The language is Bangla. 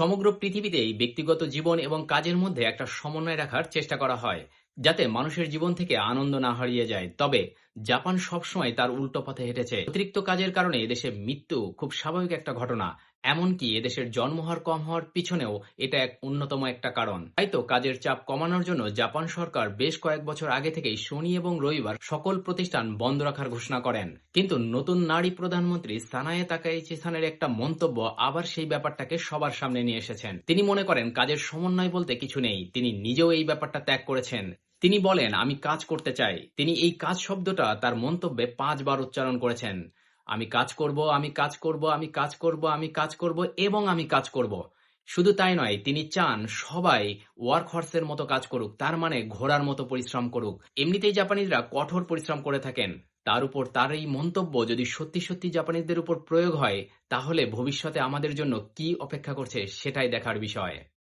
সমগ্র পৃথিবীতেই ব্যক্তিগত জীবন এবং কাজের মধ্যে একটা সমন্বয় রাখার চেষ্টা করা হয়। যাতে মানুষের জীবন থেকে আনন্দ না হারিয়ে যায়। তবে জাপান সবসময় তার উল্টো পথে হেঁটেছে। অতিরিক্ত কাজের কারণে এদেশে মৃত্যু খুব স্বাভাবিক একটা ঘটনা। এমনকি এদেশের জন্মহার কম হওয়ার পিছনেও এটা এক অন্যতম একটা কারণ। তাই তো কাজের চাপ কমানোর জন্য জাপান সরকার বেশ কয়েক বছর আগে থেকেই শনি এবং রবিবার সকল প্রতিষ্ঠান বন্ধ রাখার ঘোষণা করেন। কিন্তু নতুন নারী প্রধানমন্ত্রী সানায়ে তাকাইচি স্থানের একটা মন্তব্য আবার সেই ব্যাপারটাকে সবার সামনে নিয়ে এসেছেন। তিনি মনে করেন, কাজের সমন্বয় বলতে কিছু নেই। তিনি নিজেও এই ব্যাপারটা ত্যাগ করেছেন। তিনি বলেন, আমি কাজ করতে চাই। তিনি এই কাজ শব্দটা তার মন্তব্যে পাঁচবার উচ্চারণ করেছেন। আমি কাজ করব, আমি কাজ করব, আমি কাজ করব, আমি কাজ করব এবং আমি কাজ করব। শুধু তাই নয়, তিনি চান সবাই ওয়ার্ক হর্সের মতো কাজ করুক, তার মানে ঘোড়ার মতো পরিশ্রম করুক। এমনিতেই জাপানিজরা কঠোর পরিশ্রম করে থাকেন। তার উপর তার এই মন্তব্য যদি সত্যি সত্যি জাপানিজদের উপর প্রয়োগ হয়, তাহলে ভবিষ্যতে আমাদের জন্য কি অপেক্ষা করছে সেটাই দেখার বিষয়।